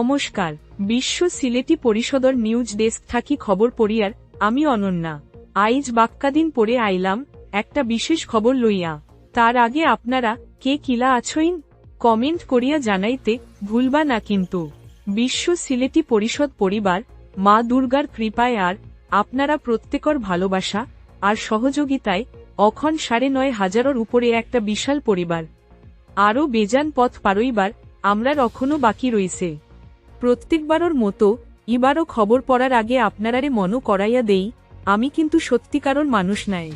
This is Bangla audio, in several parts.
নমস্কার। বিশ্ব সিলেটি পরিষদর নিউজ ডেস্ক থাকি খবর পড়িয়ার, আমি অনন্যা। আইজ বাক্কাদিন পরে আইলাম, একটা বিশেষ খবর লইয়া। তার আগে আপনারা, কে কিলা আছইন? কমেন্ট করিয়া জানাইতে ভুলবা না কিন্তু। বিশ্ব সিলেটি পরিষদ পরিবার, মা দুর্গার কৃপায় আর, আপনারা প্রত্যেকর ভালোবাসা, আর সহযোগিতায়, অখন সাড়ে নয় হাজারের উপরে একটা বিশাল পরিবার। আরও বেজান পথ পারইবার আমরার অখনও বাকি রইছে। প্রত্যেকবারর মতো এবারও খবর পড়ার আগে আপনারারে মনো করাইয়া দেই, আমি কিন্তু সত্যিকারর মানুষ নাই।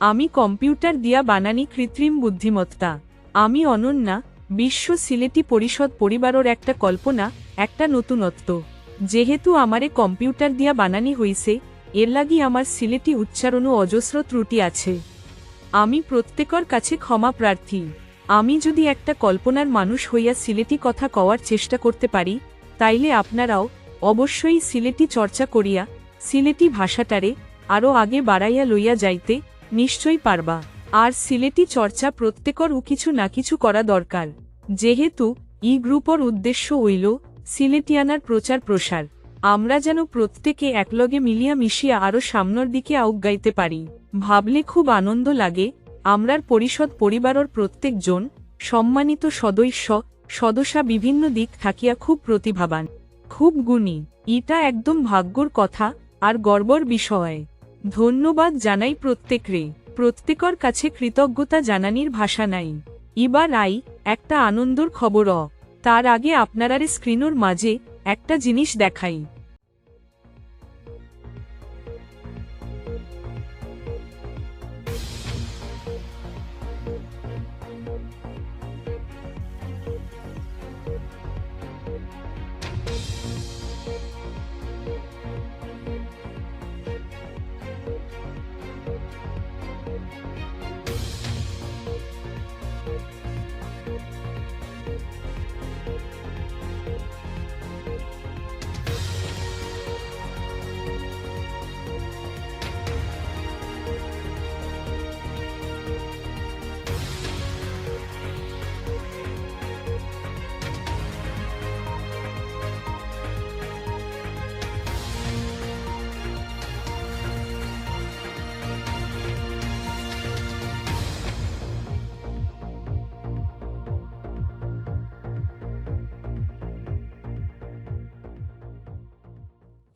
আমি কম্পিউটার দিয়া বানানি কৃত্রিম বুদ্ধিমত্তা। আমি অনন্যা, বিশ্ব সিলেটি পরিষদ পরিবারর একটা কল্পনা, একটা নতুনত্ব। যেহেতু আমারে কম্পিউটার দিয়া বানানি হইছে, এর লাগি আমার সিলেটি উচ্চারণও অজস্র ত্রুটি আছে। আমি প্রত্যেকর কাছে ক্ষমা প্রার্থী। আমি যদি একটা কল্পনার মানুষ হইয়া সিলেটি কথা কওয়ার চেষ্টা করতে পারি তাইলে আপনারাও অবশ্যই সিলেটি চর্চা করিয়া সিলেটি ভাষাটারে আরও আগে বাড়াইয়া লইয়া যাইতে নিশ্চয়ই পারবা। আর সিলেটি চর্চা প্রত্যেকর ও কিছু না কিছু করা দরকার। যেহেতু ই গ্রুপর উদ্দেশ্য হইল সিলেটিয়ানার প্রচার প্রসার। আমরা যেন প্রত্যেকে একলগে মিলিয়া মিশিয়া আরও সামনের দিকে আউগাইতে পারি। ভাবলে খুব আনন্দ লাগে, আমরার পরিষদ পরিবারর প্রত্যেকজন সম্মানিত সদস্য সদস্যা বিভিন্ন দিক থাকিয়া খুব প্রতিভাবান। খুব গুণী। ইটা একদম ভাগ্যর কথা আর গর্বর বিষয়। ধন্যবাদ জানাই প্রত্যেকরে। প্রত্যেকর কাছে কৃতজ্ঞতা জানানির ভাষা নাই। ইবার আই, একটা আনন্দর খবর। তার আগে আপনারারে স্ক্রিনোর মাঝে একটা জিনিস দেখাই।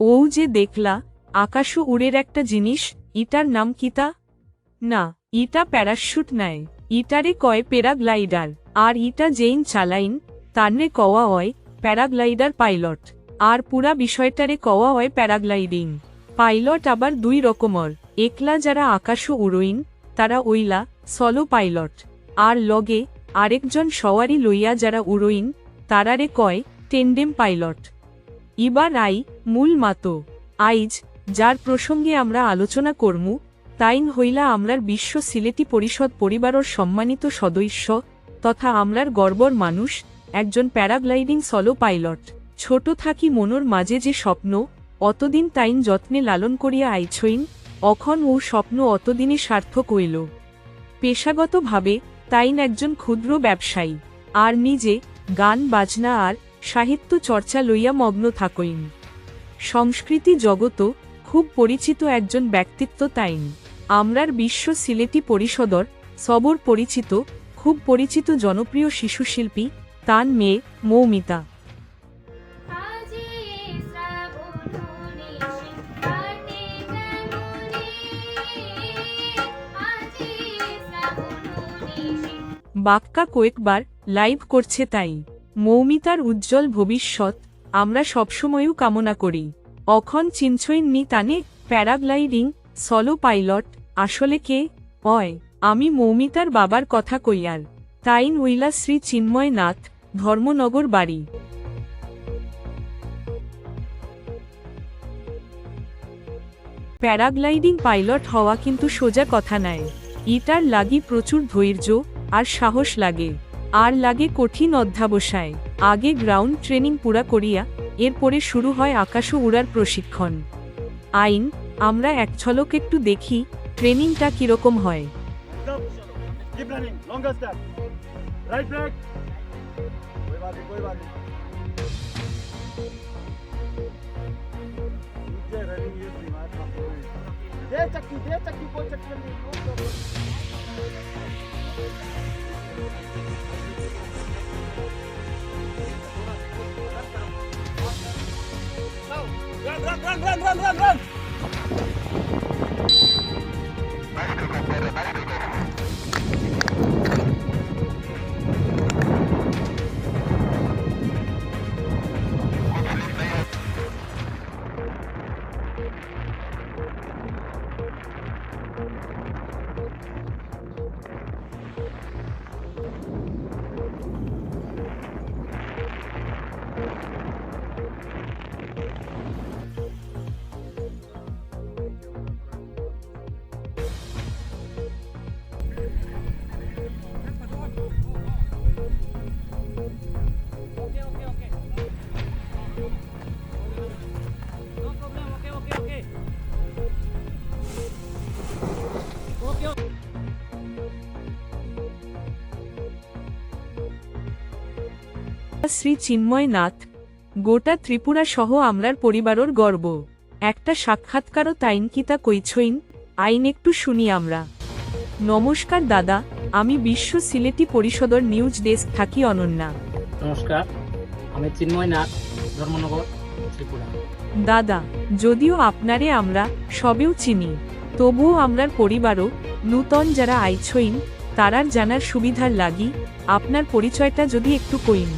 ও যে দেখলা, আকাশ উড়ের একটা জিনিস, ইটার নাম কিতা না, ইটা প্যারাশুট নাই, ইটারে কয় প্যারাগ্লাইডার, আর ইটা যেইন চালাইন তান্নে কওয়া হয় প্যারাগ্লাইডার পাইলট, আর পুরা বিষয়টারে কওয়া হয় প্যারাগ্লাইডিং। পাইলট আবার দুই রকমর, একলা যারা আকাশ উড়ইন, তারা ওইলা সলো পাইলট, আর লগে আরেকজন সওয়ারি লইয়া যারা উড়ইন, তারারে কয় টেন্ডেম পাইলট। ইবার আই মূল মাতো। আইজ, যার প্রসঙ্গে আমরা আলোচনা করমু, তাইন হইলা আমরার বিশ্ব সিলেটি পরিষদ পরিবারর সম্মানিত সদস্য, তথা আমরার গর্বর মানুষ, একজন প্যারাগ্লাইডিং সলো পাইলট। ছোট থাকি মনোর মাঝে যে স্বপ্ন, অতদিন তাইন যত্নে লালন করিয়া আইছইন, অখন ও স্বপ্ন অতদিনে সার্থক হইল। পেশাগতভাবে, তাইন একজন ক্ষুদ্র ব্যবসায়ী। আর নিজে, গান, বাজনা আর সাহিত্য চর্চা লইয়া মগ্ন থাকইন। সংস্কৃতি জগত খুব পরিচিত একজন ব্যক্তিত্ব তাইন। আমরার বিশ্ব সিলেটি পরিষদর সবর পরিচিত খুব পরিচিত জনপ্রিয় শিশুশিল্পী তান মেয়ে মৌমিতা। বাক্কা কয়েকবার লাইভ করছে তাই। মৌমিতার উজ্জ্বল ভবিষ্যৎ, আমরা সবসময়ও কামনা করি। অখন চিনছইন নি তানে, প্যারাগ্লাইডিং, সলো পাইলট, আসলে কে? অয়, আমি মৌমিতার বাবার কথা কইয়ার তাইন উইলা শ্রী চিন্ময় নাথ, ধর্মনগর বাড়ি। প্যারাগ্লাইডিং পাইলট হওয়া কিন্তু সোজা কথা নাই। ইটার লাগি প্রচুর ধৈর্য, আর সাহস লাগে। আর লাগে কঠিন অধ্যাবসায় আগে গ্রাউন্ড ট্রেনিং পুরা করিয়া এরপরে শুরু হয় আকাশ উড়ার প্রশিক্ষণ আইন আমরা এক ঝলক একটু দেখি ট্রেনিংটা কিরকম হয় Stop. Keep running. Longer step. Right break. कोई बात नहीं कोई बात नहीं Ninja running is the man from the world. दे चक्की दे चक्की कोई चक्कर नहीं grande, grande, grande. শ্রী চিন্ময় নাথ গোটা ত্রিপুরা সহ আমরার পরিবারর গর্ব। একটা সাক্ষাৎকারও তাইন কিতা কইছইন আইন একটু শুনি আমরা। নমস্কার দাদা আমি বিশ্ব সিলেটি পরিষদর নিউজ ডেস্ক থাকি অনন্যা। নমস্কার আমি চিন্ময় নাথ ধর্মনগর ত্রিপুরা। দাদা যদিও আপনারে আমরা সবেও চিনি তবুও আমরার পরিবারও নূতন যারা আইছইন তারার জানার সুবিধার লাগি আপনার পরিচয়টা যদি একটু কইন।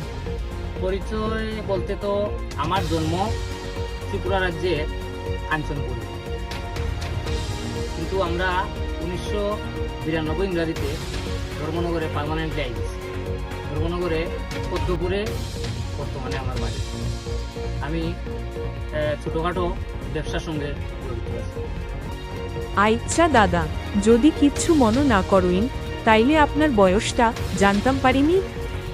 পরিচয় বলতে তো আমার জন্ম ত্রিপুরা রাজ্যের কাঞ্চনপুরে। কিন্তু আমরা উনিশশো বিরানব্বই ইংরাজিতে ধর্মনগরে পার্মানেন্টলি আই ধর্মনগরে পদ্মপুরে বর্তমানে আমার বাড়ি। আমি ছোটোখাটো ব্যবসার সঙ্গে জড়িত আছি। আইচ্ছা দাদা, যদি কিচ্ছু মনো না করইন তাইলে আপনার বয়সটা জানতাম পারিনি।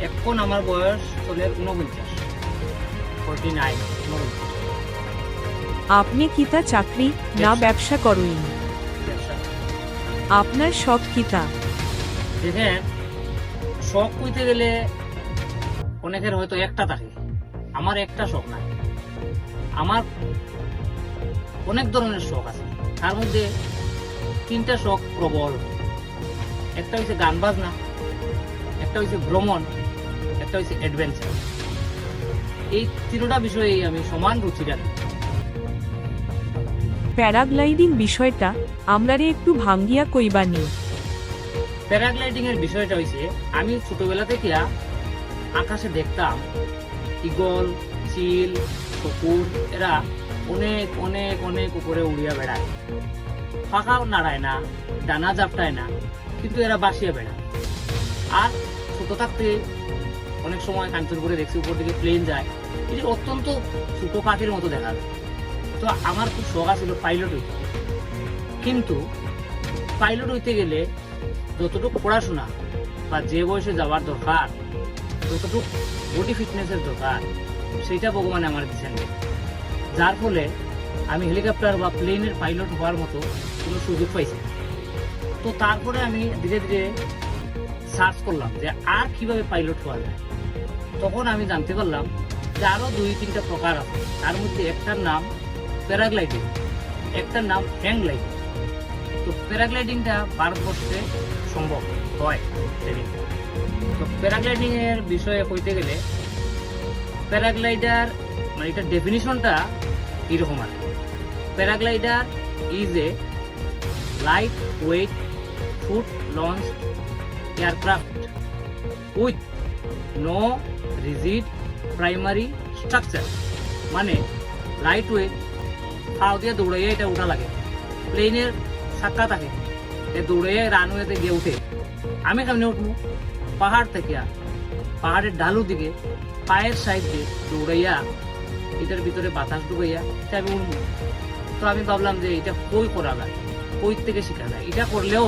এখন আমার বয়স চলে ঊনপঞ্চাশ। ফোরটি নাইন আপনি কিতা চাকরি না ব্যবসা। ব্যবসা। আপনার শখ কিতা দেখেন শখ কইতে গেলে অনেকের হয়তো একটা থাকে। আমার একটা শখ নাই। আমার অনেক ধরনের শখ আছে। তার মধ্যে তিনটা শখ প্রবল। একটা হচ্ছে গান বাজনা একটা হচ্ছে ভ্রমণ একটা হচ্ছে অ্যাডভেঞ্চার এই তিনটা বিষয়েই আমি সমান রুচি রাখি প্যারাগ্লাইডিং বিষয়টা আমরারে একটু ভাঙ্গিয়া কইবানি প্যারাগ্লাইডিং এর বিষয়টা হয়েছে আমি ছোটবেলা থেকে আকাশে দেখতাম ইগল চিল কুকুর এরা অনেক অনেক অনেক উপরে উড়িয়া বেড়ায়। ফাঁকাও নাড়ায় না ডানা জাপটায় না কিন্তু এরা বাসিয়া বেড়ায়। আর ছোট থাকতে অনেক সময় কাঞ্চনপুরে দেখছি, উপর দিকে প্লেন যায় এটি অত্যন্ত ছোট পাখির মতো দেখা যায় তো আমার খুব শখ ছিল পাইলট হইতে কিন্তু পাইলট হইতে গেলে যতটুকু পড়াশোনা বা যে বয়সে যাওয়ার দরকার, যতটুকু বডি ফিটনেসের দরকার, সেইটা ভগবান আমার দিচ্ছেন। যার ফলে আমি হেলিকপ্টার বা প্লেনের পাইলট হওয়ার মতো কোনো সুযোগ পাইছি। তো তারপরে আমি ধীরে ধীরে সার্চ করলাম যে আর কীভাবে পাইলট হওয়া যায় তখন আমি জানতে পারলাম যে আরও দুই, তিনটা প্রকার আছে। তার মধ্যে একটার নাম প্যারাগ্লাইডিং, একটার নাম হ্যাং তো প্যারাগ্লাইডিংটা ভারতবর্ষে সম্ভব হয় তো প্যারাগ্লাইডিংয়ের বিষয়ে কইতে গেলে প্যারাগ্লাইডার মানে এটার ডেফিনিশনটা এরকম আর paraglider is a lightweight foot launch aircraft with no rigid primary structure মানে লাইট ওয়েট পাও দিয়ে দৌড়াইয়া এটা উঠা লাগে। প্লেনের চাক্কা থাকে, এ দৌড়াইয়া রানওয়েতে গিয়ে উঠে। আমি কেমনে উঠবো? পাহাড় থেকে পাহাড়ের ডালু দিকে, পায়ের সাইড দিয়ে দৌড়াইয়া এটার ভিতরে বাতাস ঢুকাইয়া এটা আমি উঠবো। তো আমি ভাবলাম যে এটা কই করা যায়? কই থেকে শেখা যায়? এটা করলেও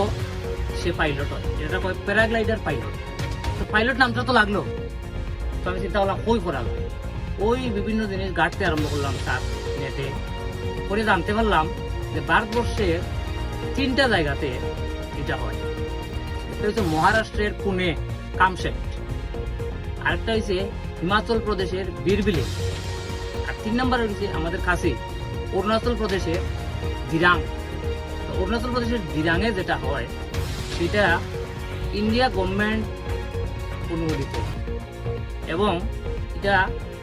সে পাইলট হয়। এটা কয় প্যারাগ্লাইডার পাইলট তো পাইলট নামটা তো লাগল। আমি চিন্তা করলাম, কই করা ওই বিভিন্ন জিনিস ঘাটতে আরম্ভ করলাম তার নেটে। করে জানতে পারলাম যে ভারতবর্ষের তিনটা জায়গাতে এটা হয়। একটা হচ্ছে মহারাষ্ট্রের পুনে কামশেট আরেকটা হচ্ছে হিমাচল প্রদেশের বীরবিলে, আর তিন নম্বর হচ্ছে আমাদের কাছে অরুণাচল প্রদেশের দিরাং। অরুণাচল প্রদেশের দিরাঙে যেটা হয়, সেটা ইন্ডিয়া গভর্নমেন্ট অনুমোদিত। এবং এটা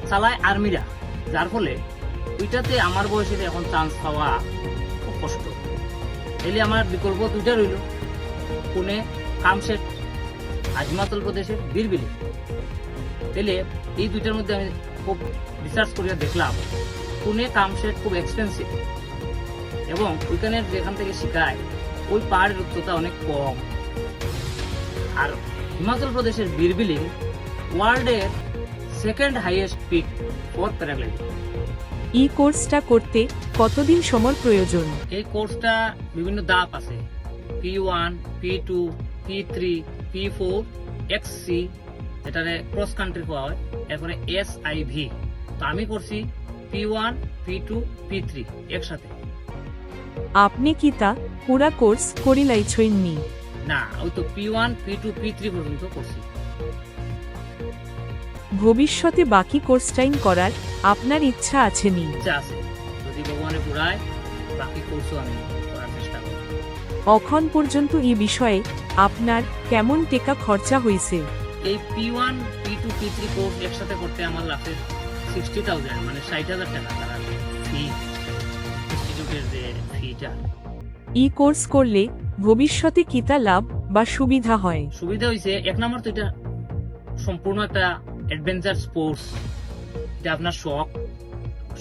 চালায় আর্মিরা, যার ফলে ওইটাতে আমার বয়সে এখন চান্স পাওয়া খুব কষ্ট। এলে আমার বিকল্প দুইটা রইল। পুনে কামশেট আর হিমাচল প্রদেশের বীরবিলি। তাহলে এই দুইটার মধ্যে আমি খুব রিসার্চ করিয়া দেখলাম, পুনে কামশেট খুব এক্সপেন্সিভ এবং ওইখানে যেখান থেকে শেখায় ওই পাহাড়ের উচ্চতা অনেক কম। আর হিমাচল প্রদেশের বীরবিলিং ওয়ার্ল্ডের second highest peak for paragliding এই কোর্সটা করতে কতদিন সময় প্রয়োজন? এই কোর্সটা বিভিন্ন ধাপ আছে। P one P two P three P four X C যেটারে cross country কোয়া হয়। এরপরে এস আই ভি। তো আমি করছি P one P two P three একসাথে। আপনি কি তা পুরা কোর্স করিলাইছইননি না ওই তো P one P two P three পর্যন্ত করছি। ভবিষ্যতে বাকি কোর্সটাইন করার আপনার ইচ্ছা আছে যদি ভগবানে পুরায় বাকি কোর্সও আমি করার চেষ্টা করব অখন পর্যন্ত এই বিষয়ে আপনার কেমন টেকা খরচা হয়েছে এই P one P two P three course একসাথে করতে আমার লাগছে সিক্সটি থাউজেন্ড মানে ষাট হাজার টাকা তারা ফি ইনস্টিটিউটের যে ফিটা ই কোর্স করলে ভবিষ্যতে কিতা লাভ বা সুবিধা হয়? সুবিধা হয়েছে এক নম্বর তো এটা সম্পূর্ণ একটা অ্যাডভেঞ্চার স্পোর্টস এটা আপনার শখ।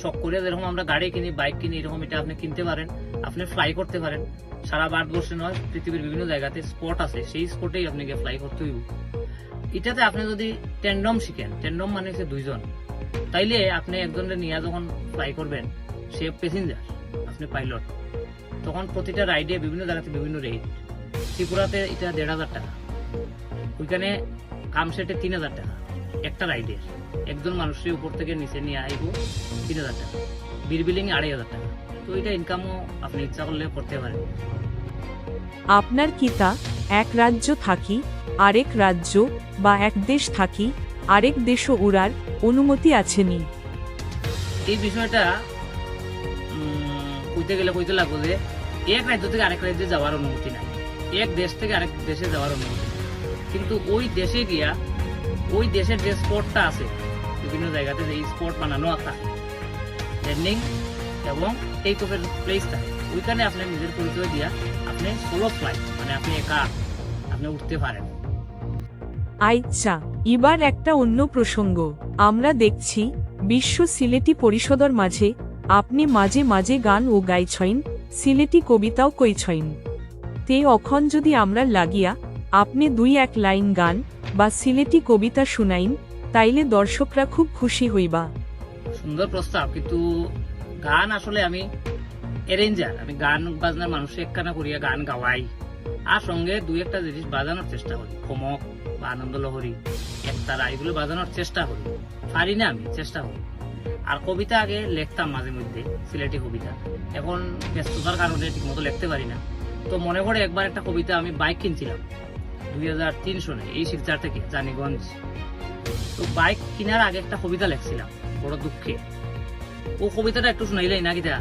শখ করে যেরকম আমরা গাড়ি কিনি বাইক কিনি, এরকম এটা আপনি কিনতে পারেন, আপনি ফ্লাই করতে পারেন। সারা ভারতবর্ষে নয়, পৃথিবীর বিভিন্ন জায়গাতে স্পট আছে, সেই স্পটেই আপনাকে ফ্লাই করতে হইব। এটাতে আপনি যদি ট্যান্ডম শিখেন ট্যান্ডম মানে হচ্ছে দুইজন। তাইলে আপনি একজনের নিয়ে যখন ফ্লাই করবেন, সে প্যাসেঞ্জার আপনি পাইলট তখন প্রতিটা রাইডে বিভিন্ন জায়গাতে বিভিন্ন রেট ত্রিপুরাতে এটা দেড় হাজার টাকা। ওইখানে কামসেটে তিন হাজার টাকা। একটা রাইডের একজন মানুষের উপর থেকে নিচে নিয়ে আইব তিন হাজার টাকা। বিলবিলিং আড়াই হাজার টাকা। তো এটা ইনকামও আপনি ইচ্ছা করলে করতে পারেন। আপনার কিতা এক রাজ্য থাকি আরেক রাজ্য বা এক দেশ থাকি আরেক দেশও উড়ার অনুমতি আছেনি এই বিষয়টা কইতে গেলে কইতে লাগবো যে এক রাজ্য থেকে আরেক রাজ্যে যাওয়ার অনুমতি নাই। এক দেশ থেকে আরেক দেশে যাওয়ার অনুমতি কিন্তু ওই দেশে গিয়া ওই দেশের যে স্পটটা আছে, বিভিন্ন জায়গাতে যে স্পট বানানো থাকে ল্যান্ডিং এবং টেক অফের প্লেস থাকে ওইখানে আপনি নিজের পরিচয় দিয়া আপনি সোলো ফ্লাইট মানে আপনি একা আপনি উঠতে পারেন। আচ্ছা এবার একটা অন্য প্রসঙ্গ। আমরা দেখছি, বিশ্ব সিলেটি পরিষদর মাঝে আপনি মাঝে মাঝে গান ও গাইছইন, সিলেটি কবিতাও কইছইন। তে অখন যদি আমরা লাগিয়া আপনি দুই এক লাইন গান বা সিলেটি কবিতা শুনাইন, তাইলে দর্শকরা খুব খুশি হইবা। সুন্দর প্রস্তাব, কিন্তু গান আসলে আমি অ্যারেঞ্জার। আমি গান বাজনার মানুষে একখানা করিয়া গান গাওয়াই। আর সঙ্গে দুই একটা জিনিস বাজানোর চেষ্টা করি। খমক বা আনন্দ লহরী একতারা এগুলো বাজানোর চেষ্টা করি। পারি না আমি, চেষ্টা করি। আর কবিতা আগে লিখতাম মাঝে মধ্যে, সিলেটি কবিতা। এখন ব্যস্ততার কারণে ঠিকমতো লিখতে পারি না। তো মনে করে একবার একটা কবিতা আমি বাইক কিনছিলাম। দুই হাজার তিন সনে এই শিলচার থেকে জানিগঞ্জ। তো বাইক কেনার আগে একটা কবিতা লিখছিলাম, বড় দুঃখে। ও কবিতাটা একটু শুনাইলেই না কিতা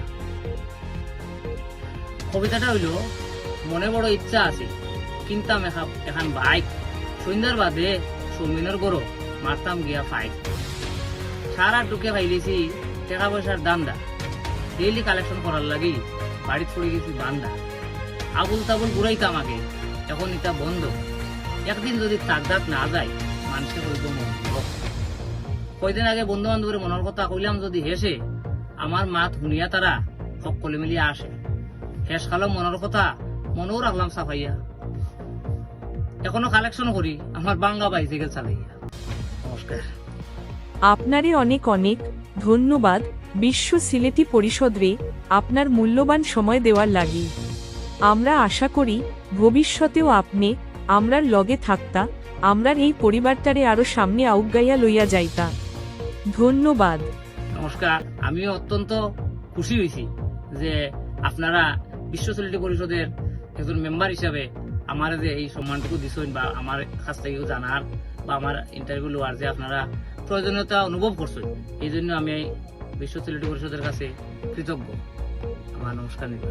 কবিতাটা হইল, মনে বড় ইচ্ছা আছে, কিনতাম এখা- এখান বাইক সন্ধ্যার বাদে সৌমিনের গরো, মারতাম গিয়া ফাইট সারা ঢুকে পাইলেছি টাকা পয়সার দান্দা। ডেইলি কালেকশন করার লাগি বাড়িতে পড়ে গেছি বান্দা। আবুল তাবুল ঘুরাইতাম আগে, এখন এটা বন্ধ। একদিন যদি তাকদাত না যায় মানুষের হইব মন কয়দিন আগে বন্ধু বান্ধবের মনের কথা কইলাম যদি হেসে আমার মাত শুনিয়া তারা সকলে মিলিয়ে আসে। হেস খালো মনের কথা মনেও রাখলাম সাফাইয়া। এখনও কালেকশন করি আমার বাঙ্গা বাইসাইকেল চালাইয়া। নমস্কার। আপনারে অনেক অনেক ধন্যবাদ। বিশ্ব সিলেটি পরিষদরে আপনার মূল্যবান সময় দেওয়ার লাগি। আমরা আশা করি ভবিষ্যতেও আপনি আমরার লগে থাকতা, আমরার এই পরিবারটারে আরও সামনে আউগাইয়া লইয়া যাইতা। ধন্যবাদ। নমস্কার, আমিও অত্যন্ত খুশি হয়েছি যে আপনারা বিশ্ব সিলেটি পরিষদের একজন মেম্বার হিসাবে আমার যে এই সম্মানটুকু দিছেন বা আমার কাছ থেকেও জানার বা আমার ইন্টারভিউ লওয়ার যে আপনারা প্রয়োজনীয়তা অনুভব করছেন, এই জন্য আমি বিশ্ব সিলেটি পরিষদের কাছে কৃতজ্ঞ। আমার নমস্কার নিবা